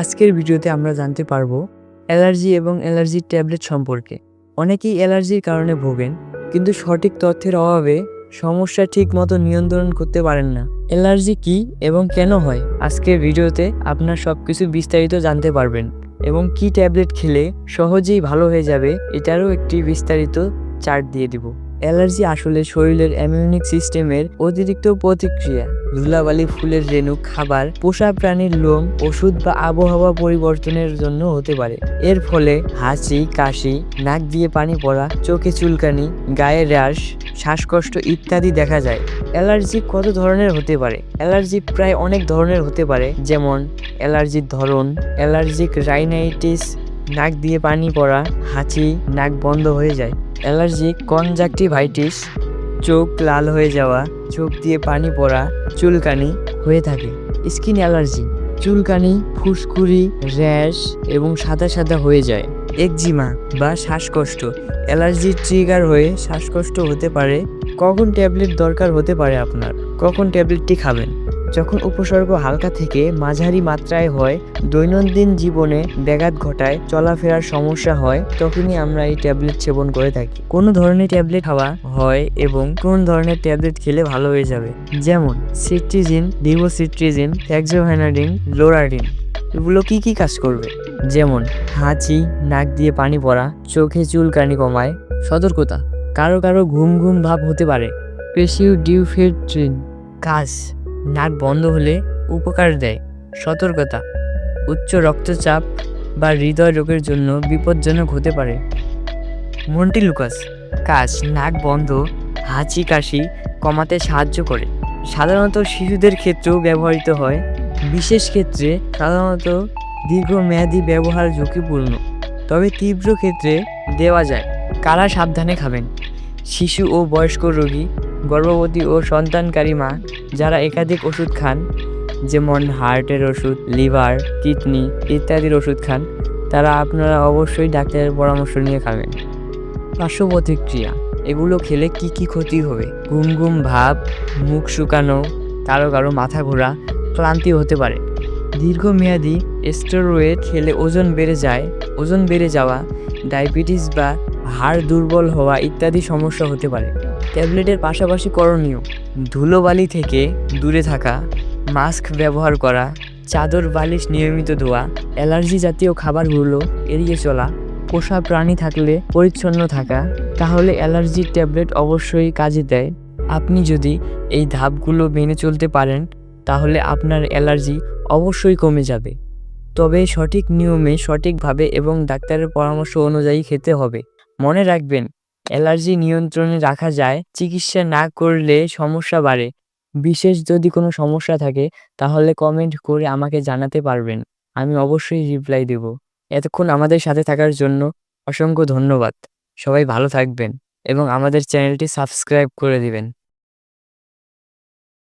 আজকের ভিডিওতে আমরা জানতে পারব অ্যালার্জি এবং অ্যালার্জির ট্যাবলেট সম্পর্কে। অনেকেই অ্যালার্জির কারণে ভোগেন, কিন্তু সঠিক তথ্যের অভাবে সমস্যা ঠিক মতো নিয়ন্ত্রণ করতে পারেন না। অ্যালার্জি কি এবং কেন হয়? আজকের ভিডিওতে আপনার সব কিছু বিস্তারিত জানতে পারবেন এবং কি ট্যাবলেট খেলে সহজেই ভালো হয়ে যাবে এটারও একটি বিস্তারিত চার্ট দিয়ে দিব। অ্যালার্জি আসলে শরীরের ইমিউনিক সিস্টেমের অতিরিক্ত প্রতিক্রিয়া। ধুলাবালি ফুলের রেণু খাবার, পোষা প্রাণীর লোম, ওষুধ বা আবহাওয়া পরিবর্তনের জন্য হতে পারে। এর ফলে হাঁচি কাশি, নাক দিয়ে পানি পড়া, চোখে চুলকানি, গায়ে র্যাশ, শ্বাসকষ্ট ইত্যাদি দেখা যায়। অ্যালার্জি কত ধরনের হতে পারে? অ্যালার্জি প্রায় অনেক ধরনের হতে পারে, যেমন অ্যালার্জির ধরন, অ্যালার্জিক রাইনাইটিস, নাক দিয়ে পানি পড়া, হাঁচি, নাক বন্ধ হয়ে যায়, অ্যালার্জিক কনজাক্টিভাইটিস চোখ লাল হয়ে যাওয়া, চোখ দিয়ে পানি পড়া, চুলকানি হয়ে থাকে। Skin allergy. চুলকানি, ফুসকুড়ি, র্যাশ এবং সাদা সাদা হয়ে যায়। একজিমা বা শ্বাসকষ্ট। অ্যালার্জির ট্রিগার হয়ে শ্বাসকষ্ট হতে পারে। কখন ট্যাবলেট দরকার হতে পারে আপনার? কখন ট্যাবলেটটি খাবেন? যখন উপসর্গ হালকা থেকে মাঝারি মাত্রায় হয়, দৈনন্দিন জীবনে ব্যাঘাত ঘটায়, চলাফেরার সমস্যা হয়, তখনই আমরা এই ট্যাবলেট সেবন করে থাকি। কোনো ধরনের ট্যাবলেট খাওয়া হয় এবং কোন ধরনের ট্যাবলেট খেলে ভালো হয়ে যাবে? যেমন, সিট্রিজিন ডিভোসিট্রিজিন ফ্যাক্সোভ্যানাডিন লোরাডিন এগুলো কি কি কাজ করবে? যেমন, হাঁচি, নাক দিয়ে পানি পড়া, চোখে চুলকানি কমায়, সতর্কতা। কারও কারও ঘুম ঘুম ভাব হতে পারে। পেশিউ ডিউফেট্রিন। কাজ। নাক বন্ধ হলে উপকার দেয়। সতর্কতা, উচ্চ রক্তচাপ বা হৃদয় রোগের জন্য বিপজ্জনক হতে পারে। মন্টিলুকাস কাজ, নাক বন্ধ, হাঁচি কাশি কমাতে সাহায্য করে। সাধারণত শিশুদের ক্ষেত্রেও ব্যবহৃত হয়। বিশেষ ক্ষেত্রে সাধারণত দীর্ঘমেয়াদী ব্যবহার ঝুঁকিপূর্ণ। তবে তীব্র ক্ষেত্রে দেওয়া যায়। কারা সাবধানে খাবেন? শিশু ও বয়স্ক রোগী গর্ভবতী ও সন্তানকারী মা যারা একাধিক ওষুধ খান, যেমন হার্টের ওষুধ, লিভার, কিডনি ইত্যাদির ওষুধ খান, তারা আপনারা অবশ্যই ডাক্তারের পরামর্শ নিয়ে খাবেন। পার্শ্ব প্রতিক্রিয়া এগুলো খেলে কি কি ক্ষতি হবে? ঘুম ঘুম ভাব, মুখ শুকানো, কারও কারও মাথা ঘোরা, ক্লান্তি হতে পারে। দীর্ঘমেয়াদী স্টেরয়েড খেলে ওজন বেড়ে যায়, ওজন বেড়ে যাওয়া, ডায়াবেটিস বা হাড় দুর্বল হওয়া ইত্যাদি সমস্যা হতে পারে। ট্যাবলেটের পাশাপাশি করণীয়। ধুলোবালি থেকে দূরে থাকা, মাস্ক ব্যবহার করা, চাদর, বালিশ, নিয়মিত ধোয়া, অ্যালার্জি জাতীয় খাবারগুলো এড়িয়ে চলা, পোষা প্রাণী থাকলে পরিচ্ছন্ন থাকা, তাহলে অ্যালার্জির ট্যাবলেট অবশ্যই কাজে দেয়। আপনি যদি এই ধাপগুলো মেনে চলতে পারেন, তাহলে আপনার অ্যালার্জি অবশ্যই কমে যাবে। তবে সঠিক নিয়মে সঠিকভাবে এবং ডাক্তারের পরামর্শ অনুযায়ী খেতে হবে। মনে রাখবেন অ্যালার্জি নিয়ন্ত্রণে রাখা যায়, চিকিৎসা না করলে সমস্যা বাড়ে। বিশেষ যদি কোনো সমস্যা থাকে, তাহলে কমেন্ট করে আমাকে জানাতে পারবেন। আমি অবশ্যই রিপ্লাই দেব। এতক্ষণ আমাদের সাথে থাকার জন্য অসংখ্য ধন্যবাদ। সবাই ভালো থাকবেন এবং আমাদের চ্যানেলটি সাবস্ক্রাইব করে দিবেন।